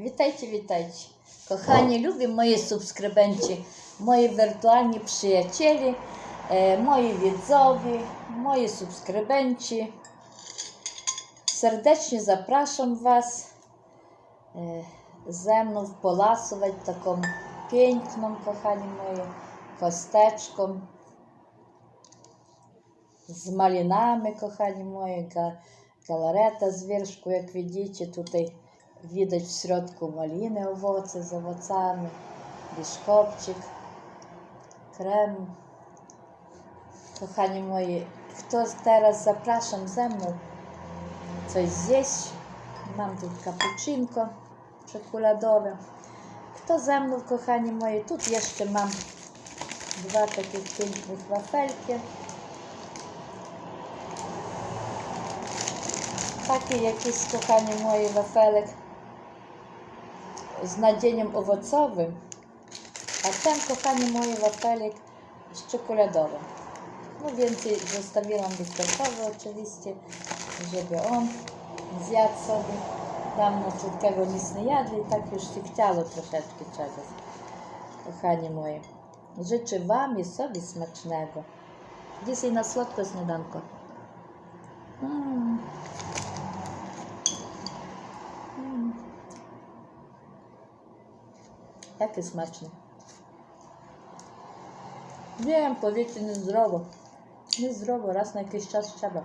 Вітайте, вітайте, кохані, любі мої субскрибенчі, мої віртуальні приятелі, е, мої відзові, мої субскрибенчі. Сердечно запрошую вас ze mną polasować taką piękną, kochani moje, kosteczką z malinami, kochani moje, galareta z wierzchu, jak widzicie tutaj Widać w środku maliny, owoce z owocami, biszkopcik, krem. Kochani moi, kto teraz zapraszam ze mną coś zjeść? Mam tu kapucinko czekoladowe. Kto ze mną, kochani moi, tu jeszcze mam dwa takie piękne wafelki. Takie jakieś, kochani moje, wafelek z nadzieniem owocowym, a tam, kochani moi, wafelik z czekoladowym. No więcej zostawiłam dessertowy oczywiście, żeby on zjadł sobie. Dawno słodkiego nic nie jadli i tak już się chciało troszeczkę czegoś. Kochani moi, życzę Wam i sobie smacznego. Dzisiaj na słodko śniadanko. Mm. Такий смачний. В'єм, повірте, не здорово. Не здорово, раз на якийсь час треба.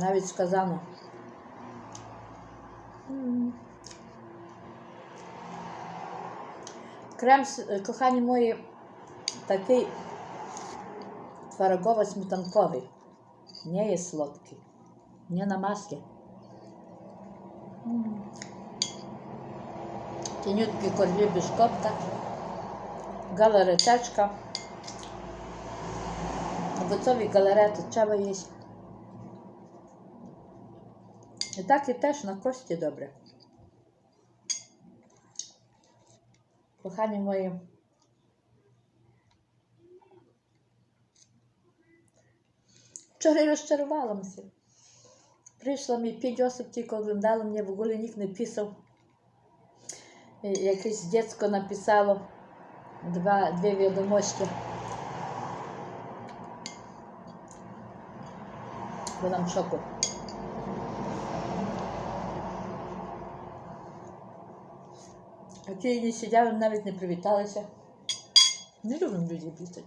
Навіть сказано. Крем, е, кохані мої, такий творогово сметанковий. Не є сладкий. Не на маслі тонюткі коржі без копта, галаретечка, Готові галарети чаба є. І так і теж на кості добре. Кохані мої. Вчора розчарувала мся. Прийшла мій підосіб, тільки оглядала, мені в не писав якесь дітсько написало два, дві відомості Бо нам шоку. А ті її сидяли, навіть не привіталися. Не любим люди писати.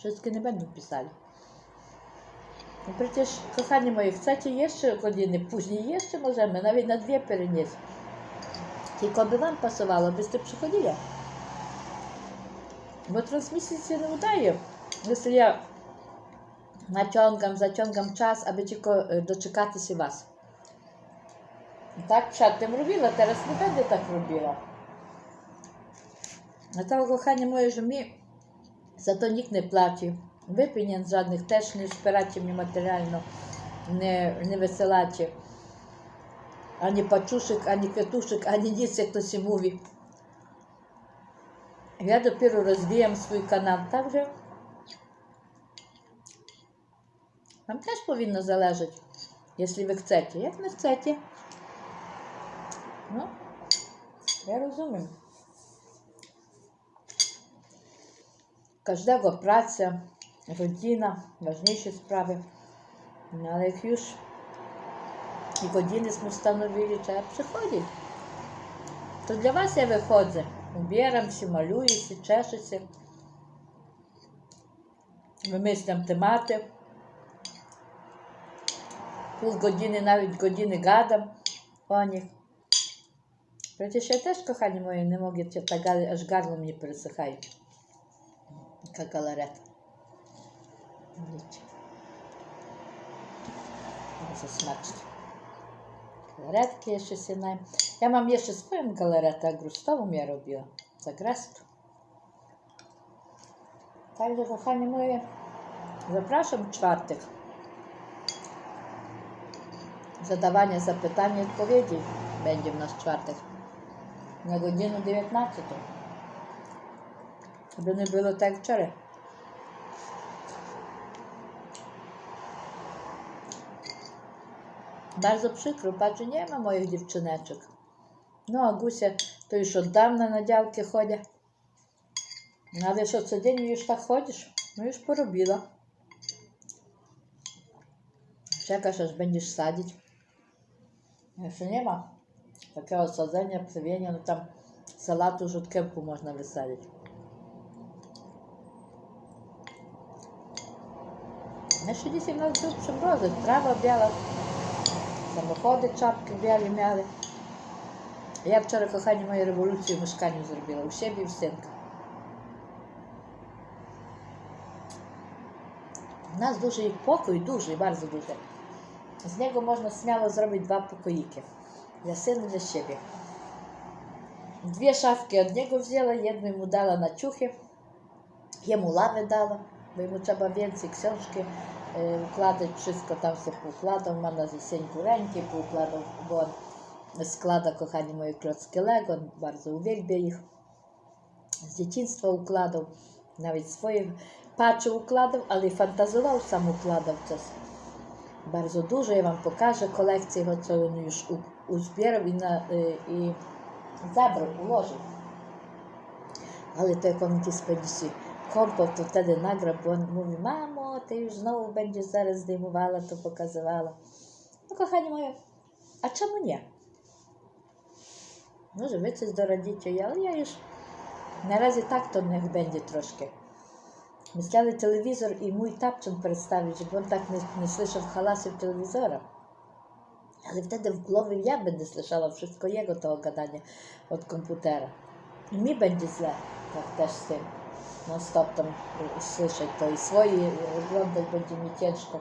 Щось таки не бенду писали. Притеж, кохані мої, кстати, є ще години, пізні є ще можемо, навіть на дві переніс. Tylko by Wam pasowało, byście przychodzili. Bo transmisji się nie udaje. Jeśli ja naciągam, zaciągam czas, aby tylko doczekać się Was. Tak przedtem robiła, teraz nie będę tak robiła. A to kochanie moje, że mi za to nikt nie płaci. Wy pieniędzy żadnych też nie wspieracie mnie materialno, nie, nie wysyłacie ані пачушек, ані катушек, ані ніц, як то мові. Я допіру розвіям свій канал. Так же вам теж повинно залежати, якщо ви хочете. Як не хочете? Ну, я розумію. Кожного праця, родина, важніші справи. Ну, Але як ж Никодинец мы становились, а приходит. То для вас я виходжу. Убірамося, малююся, чешеться. Вимислям темати. Пол години, навіть години гадам о них. Przecież ja też, kochani moi, nie mogę cię tak, aż gardło mnie przesychaj. Jaka galareta. Widzicie galaretki jeszcze synem. Ja mam jeszcze swoją galaretę grustową ja robiłam z agrestu. Także kochani moje, zapraszam w czwartek. Zadawanie zapytań i odpowiedzi będzie w nasz czwartek na godzinę 19. Żeby nie było tak jak wczoraj. Bardzo przykro, patrzę, nie ma moich dziewczyneczek. No, a gusia to już od dawna na działki chodzi. A wiesz, o co dzień już tak chodzisz? No już porobiła. Czekasz, aż będziesz sadzić. Jeszcze nie ma takiego sadzenia, psowienia, no tam salatu już od kępu można wysadzić. Jeszcze dzisiaj u nas był przymrozy, trawa biała не виходить, чапки білі м'яли. Я вчора кохання моєї революції мешканню зробила, у себе і в синка. У нас дуже і покой, дуже і дуже. З нього можна сміло зробити два покоїки. Для сина для себе. Дві шафки від нього взяла, одну йому дала на чухи, йому лави дала, бо йому треба венці, ксьоншки. Вкладач е, чисто там все поукладав, в мене сінь куреньки поукладав, бо склада кохані мої кльоцки Лего, дуже увільбив їх. З дитинства укладав, навіть своїх пачу укладав, але й фантазував, сам укладав це. Дуже дуже я вам покажу колекцію він ж узбірав і, е, на, і забрав, уложив. Але той якомусь пенсії компов, то тоді награб, він мовив, мамо ти ж знову будеш зараз здивувала, то показувала. Ну, кохані мої, а чому ні? Може, ну, ви до родітів, але я ж наразі так то в бенді трошки. Ми сняли телевізор і мій тапчин представить, щоб він так не, не слышав халасів телевізора. Але в тебе в голові я би не слышала wszystko jego того гадання від комп'ютера. І мені буде зле, так теж з цим нон-стоп ну, там э, слышать-то и свои, работать потім и тяжко.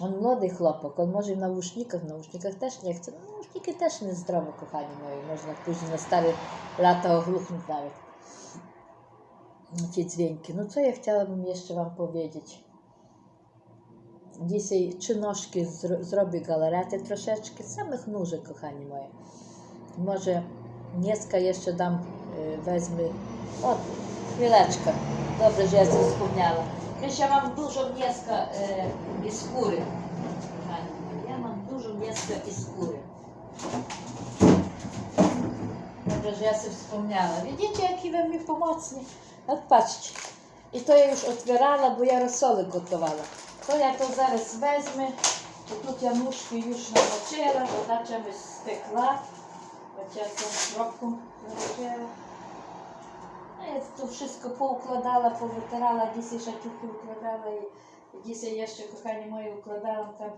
Он молодий хлопок, он може в наушниках, в наушниках теж не хоче. Ну, наушники теж не здраво, кохані мої, можна дуже на старі лата оглухнути навіть. Ті дзвінки. Ну, це я хотіла б ще вам powiedzieć. Dzisiaj trzy nożki zro zrobię galarety troszeczkę, samych nóżek, kochani moje. Może nieska jeszcze dam, y, wezmę Хвилечка. Добре, що я це вспомняла. Ми ще вам дуже м'язка е, із кури. Я вам дуже м'язка із кури. Добре, що я це вспомняла. Видите, які ви мені помоцні. От бачите. І то я вже отвірала, бо я розсолик готувала. То я то зараз візьму. Тут я мушку юж намочила, вода чимось стекла. Оце я цю намочила to wszystko poukładała, powotyrala, dzisiaj szaciuchy układala i dzisiaj jeszcze, kochani moje, układałam tam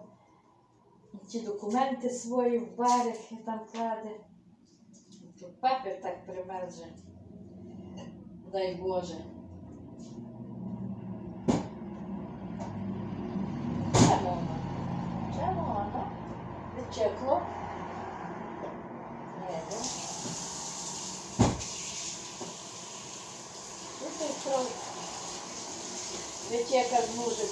ci dokumenty swoje w barek, ja tam kładę. To papier tak premarzy. Daj Boże. Czemu ono? Czemu ono? Wyciekło. чека змужик.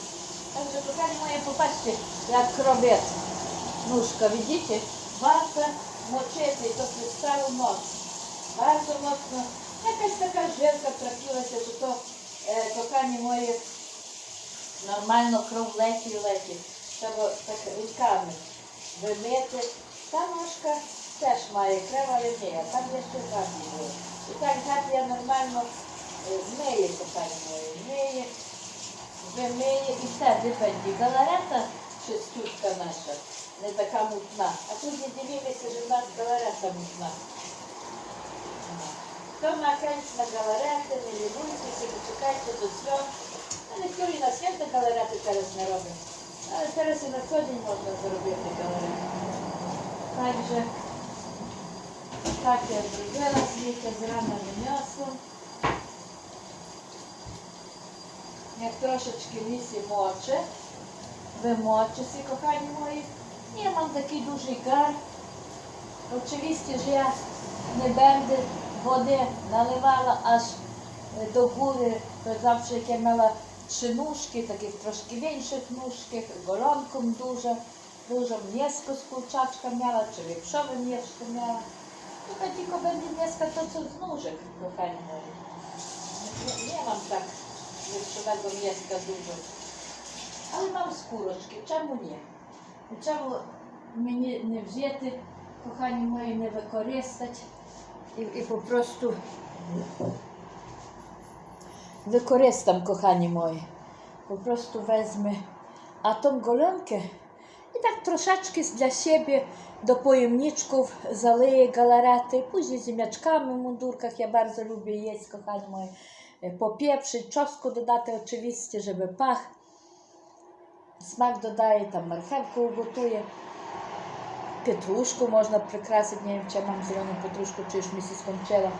Так що поки не має попасти, як кровець. Ножка, видите? Варто мочити, то підставив нос. Варто моцно. Якась така жирка трапилася, що то е, поки не має нормально кров леті і леті. Треба так руками вимити. Та ножка теж має крива лінія, там є ще запі. І так запія нормально е, змиє, кохання моє, змиє вимиє і все дипенді. Галарета шестючка наша, не така мутна. А тут не дивимося, що в нас галарета мутна. То наканець на галарети, не лінуйтеся, почекайте до цього. А ніхто і на свята галарети зараз не робить. Але зараз і на сьогодні можна зробити галарети. Также так я зробила, світло зрана винесла. jak troszeczkę misy moczę, wymoczę się, kochani moi. Nie mam taki duży gar. Oczywiście, że ja nie będę wody nalewała aż do góry, to zawsze jak ja miała trzy nóżki, takich troszkę większych nóżki, golonką dużo, dużo mięsko z kurczaczka miała, czy wieprzowe mięsko miała. Tylko tylko będzie mięska to, co z nóżek, kochani moi. Nie, nie mam tak wyższego mięska dużo. Ale mam skóroczkę, czemu nie? Czemu mnie nie wzięty, kochani moi, nie wykorzystać i, i po prostu wykorzystam, kochani moi. Po prostu wezmę a tą golonkę i tak troszeczkę dla siebie do pojemniczków zaleję galaretę, później ziemniaczkami w mundurkach. Ja bardzo lubię jeść, kochani moi. E, popieprzyć, czosnku dodatek oczywiście, żeby pach. Smak dodaję, tam marchewkę ugotuję. Pietruszku można przykrasić, nie wiem czy ja mam zieloną pietruszkę, czy już mi się skończyła.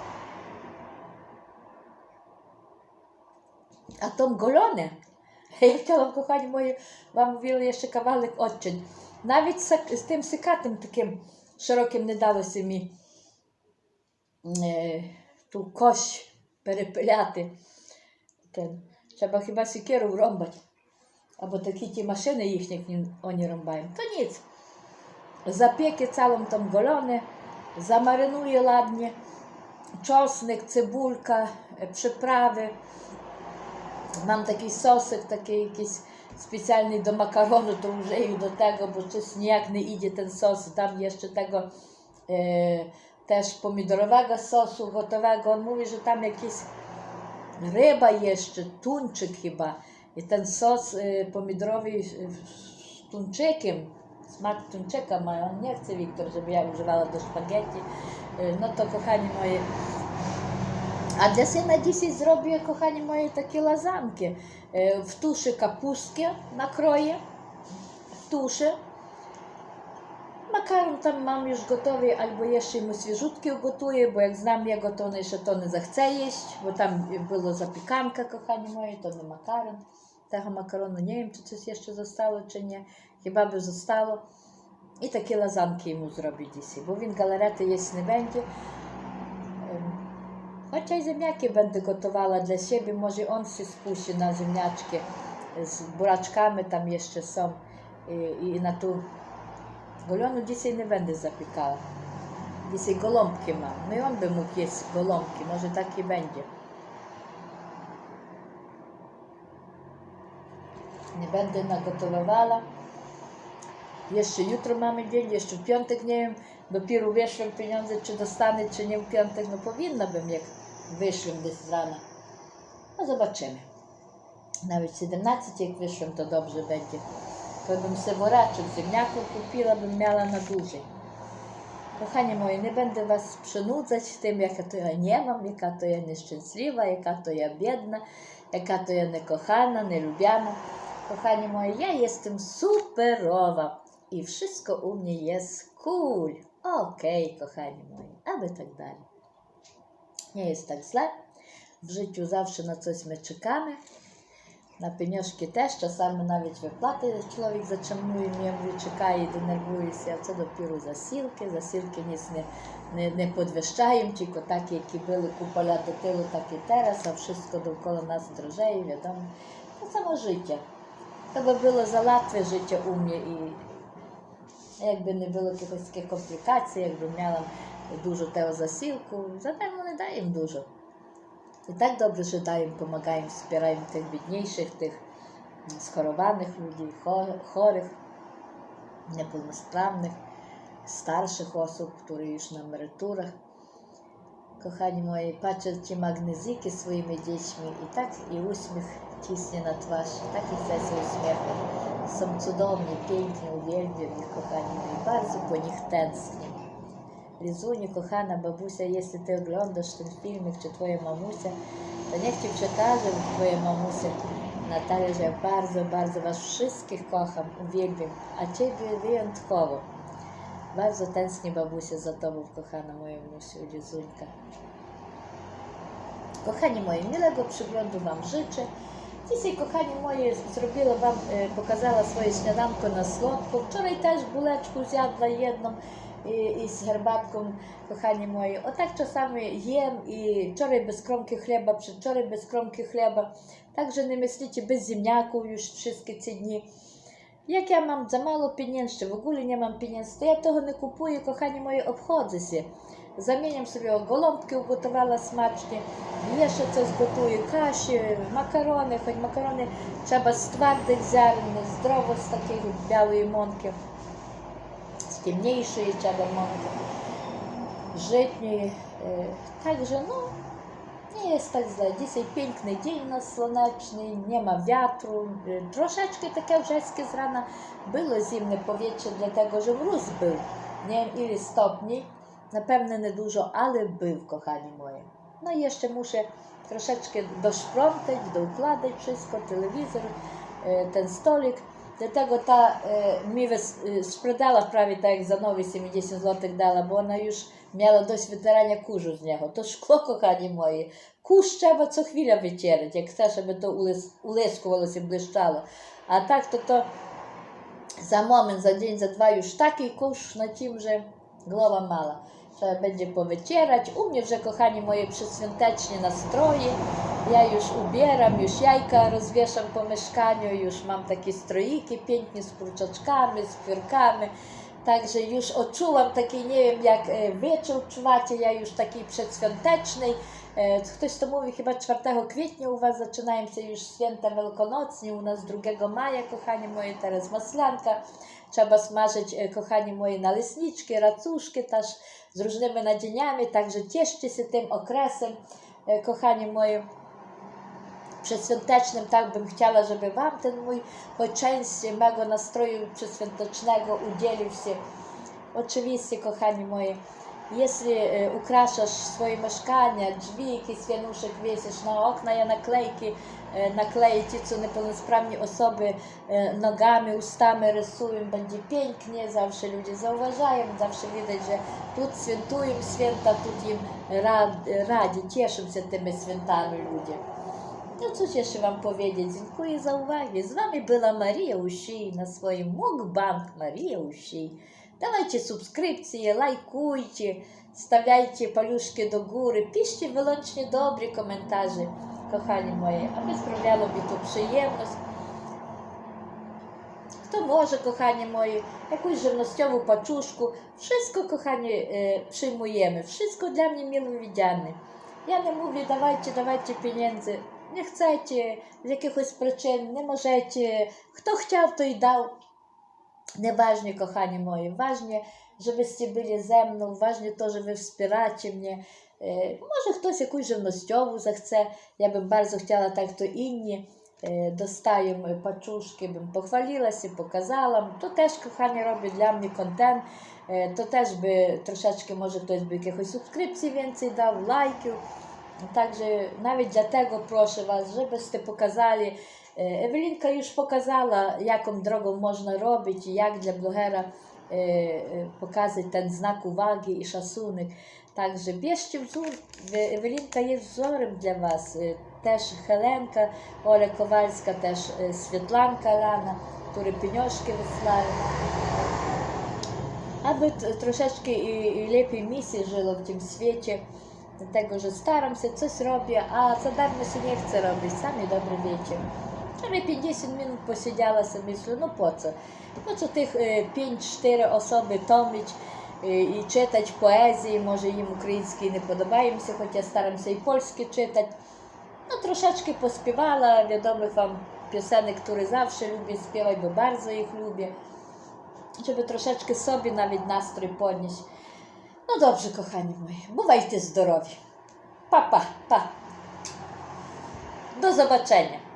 A tom golone, Ja chciałam, kochani moje, wam mówiłam jeszcze kawałek odczyn. Nawet z, z tym sykatem takim szerokim nie dało się mi e, tu kość перепиляти. Треба хіба сікеру ромбати. Або такі ті машини їхні вони ромбають. То ніц. Запеки цілом там голони, замаринує ладні, чосник, цибулька, приправи. Mam taki sosek, taki jakiś specjalny do makaronu, to użyję do tego, bo coś niejak nie idzie ten sos, dam jeszcze tego e, też pomidorowego sosu gotowego. On mówi, że tam jakieś ryba jeszcze, tuńczyk chyba. I ten sos y, pomidorowy z tuńczykiem, smak tuńczyka ma. On nie chce, Wiktor, żeby ja używała do spaghetti. Y, no to kochani moje, a dla syna dzisiaj zrobię, kochani moje, takie lasanki y, W tuszy kapustkę nakroję, w tuszy. Makaron tam mam już gotowy, albo jeszcze mu świeżutki ugotuję, bo jak znam jego, to on jeszcze to nie zachce jeść, bo tam było zapiekanka, kochani moje, to nie makaron. Tego makaronu nie wiem, czy coś jeszcze zostało, czy nie. Chyba by zostało. I takie lazanki mu zrobię dzisiaj, bo win galarety jeść nie będzie. Chociaż i ziemniaki będę gotowała dla siebie, może on się spuści na ziemniaczki z buraczkami tam jeszcze są i, i na tu Golonu dzisiaj nie będę zapiekała. Dzisiaj goląbki mam. No i on by mógł jeść goląbki, może tak będzie. Nie będę nagotowywała. Jeszcze jutro mamy dzień, jeszcze w piątek, nie wiem, dopiero wiesz, wyszłem pieniądze, czy dostanę, czy nie w piątek. No powinna bym, jak wyszłem gdzieś z rana. No zobaczymy. Nawet 17 jak wyszłem, to dobrze będzie to bym se woraczek ziemniaków kupiła, bym miała na dłużej. Kochani moi, nie będę Was przynudzać tym, jaka to ja nie mam, jaka to ja nieszczęśliwa, jaka to ja biedna, jaka to ja niekochana, nielubiana. Kochani moi, ja jestem superowa i wszystko u mnie jest cool. Okej, okay, kochani moi, aby tak dalej. Nie jest tak źle. W życiu zawsze na coś my czekamy. На пеньошки теж часами навіть виплати чоловік зачемнує, м'ямлю, чекає, денервується, а це допіру засілки. Засілки ніс не не, не подвищаємо, тільки так, які били куполя до тилу, так і терес, а все довкола нас дрожає, відомо. Це само життя. Це би було за Латві життя ум'я. І якби не було якихось таких комплікацій, якби мала дуже тего засілку, зате не їм дуже. І так добре жидаємо, допомагаємо, збираємо тих бідніших, тих схорованих людей, хорих, неповносправних, старших осіб, які ж на меритурах. Kochani moi, patrzcie magnezyki swoimi dziećmi i tak i uśmiech ciśnie na twarz, tak i chce się uśmiechać. Są cudowni, piękni, uwielbiam ich, kochani moi, bardzo po nich tęsknię. Лізуню, кохана бабуся, якщо oglądasz, оглядаєш цей фільмик чи твоя мамуся, to niech Ci przekażę Twoje mamusy, Natalia, że ja bardzo, bardzo Was wszystkich kocham, uwielbiam, a Ciebie wyjątkowo. Bardzo tęsknię babusia, za Tobą, kochana moja mamusia, Lizuńka. Kochani moi, miłego przyglądu Wam życzę. Dzisiaj, kochani moi, zrobiła Wam, pokazała swoje śniadanko na słodko. której też buleczku zjadła jedną. із гербатком кохані мої. Отак часами їм і вчора без кромки хліба, вчора без кромки хліба. Так же не мисліть без зімняків всі ці дні. Як я мам замало пінінщи, в огулі мам пінінства, я того не купую, кохані мої, обходзися. Заміням собі голомбки уготувала смачні, є ще це зготую, каші, макарони, хоч макарони треба з твердих зерен, здорово з таких білої монки з темнішої чадоманки, житньої. Е, Также, ну, не є так зле. Дійсно пінкний день у нас сонячний, нема вітру. Е, трошечки таке в жестке зрана було зимне повітря для того, що мороз був. Не і стопні, напевне, не дуже, але був, кохані мої. No i jeszcze muszę troszeczkę doszprątać, doukładać wszystko, telewizor, ten stolik. Dlatego ta e, mi wys, e, sprzedała prawie tak jak za nowy 70 zł dała, bo ona już miała dość wytierania kurzu z niego. To szkło, kochanie moje. Kurz trzeba co chwilę wycierać, jak chce, żeby to ulys, ulyskowalo się, błyszczało. A tak to to za moment, za dzień, za dwa już taki kurz na tym, że głowa mala. E, będzie powycierać. U mnie że kochani moje przedświątecznie nastroje. Ja już ubieram, już jajka rozwieszam po mieszkaniu, już mam takie stroiki pięknie z kurczaczkami, z piórkami. Także już odczułam takiej, nie wiem, jak e, wieczór czuwacie, ja już takiej przedświątecznej. E, ktoś to mówi, chyba 4 kwietnia u Was zaczynają się już święta wielkanocne, u nas 2 maja, kochanie moje, teraz maslanka. Trzeba smażyć, kochanie moje, naleśniczki, racuszki też z różnymi nadzieniami, także cieszcie się tym okresem, e, kochani moi. Przedświątecznym tak bym chciała, żeby Wam ten mój, choć część mego nastroju przedświątecznego udzielił się. Oczywiście, kochani moi, jeśli y, ukraszasz swoje mieszkania, drzwi, jakiś wianuszek na okna, ja naklejki y, nakleję ci, co niepełnosprawni osoby y, nogami, ustami rysują, będzie pięknie, zawsze ludzie zauważają, zawsze widać, że tu świętują święta, tu im radzi, cieszą się tymi świętami ludzie. No cóż jeszcze wam powiedzieć, dziękuję za uwagę. Z wami była Maria Usi na swoim Mugbank Maria Usi. Давайте субскрипції, лайкуйте, ставляйте полюшки до гури, пишіть вилучні добрі коментарі, кохані мої, а ми справляли б ту приємність. Хто може, кохані мої, якусь жирностьову пачушку, Wszystko, кохані, przyjmujemy, е, wszystko для mnie мило віддяне. Я не мовлю, давайте, давайте пінензи. Не chcecie, з якихось причин, не можете. Хто хотів, той дав не важні, кохані мої, важні, щоб ви стібили земну, важні то, ви вспірачі мені. Е, може, хтось якусь живностьову захце, я би дуже хотіла так, то інні. Е, Достаємо пачушки, бим похвалилася, показала. То теж кохання робить для мене контент, е, то теж би трошечки, може, хтось би якихось субскрипцій він дав, лайків. Також навіть для того прошу вас, щоб ви показали. Ewelinka już pokazała, jaką drogą można robić i jak dla blogera pokazać ten znak uwagi i szacunek. Także bierzcie wzór, Ewelinka jest wzorem dla Was. Też Helenka, Оля Kowalska, też Світланка Lana, które pieniążki wysyłają. Aby troszeczkę i, i lepiej misji żyło w tym świecie, dlatego że staram się, coś robię, a za darmo się nie chcę robić, sami dobrze wiecie. Щоб я 50 минут посиділа, мислю, ну по це. По ну, це тих 5-4 е, особи томить е, і читати поезії, може їм український не подобаємося, хоча стараємося і польські читати. Ну, трошечки поспівала, відомих вам пісенник, які завжди люблять співати, бо дуже їх люблять. Щоб трошечки собі навіть настрій підняти. Ну dobrze, kochani moi, bywajcie zdrowi. Pa, pa, pa. Do zobaczenia.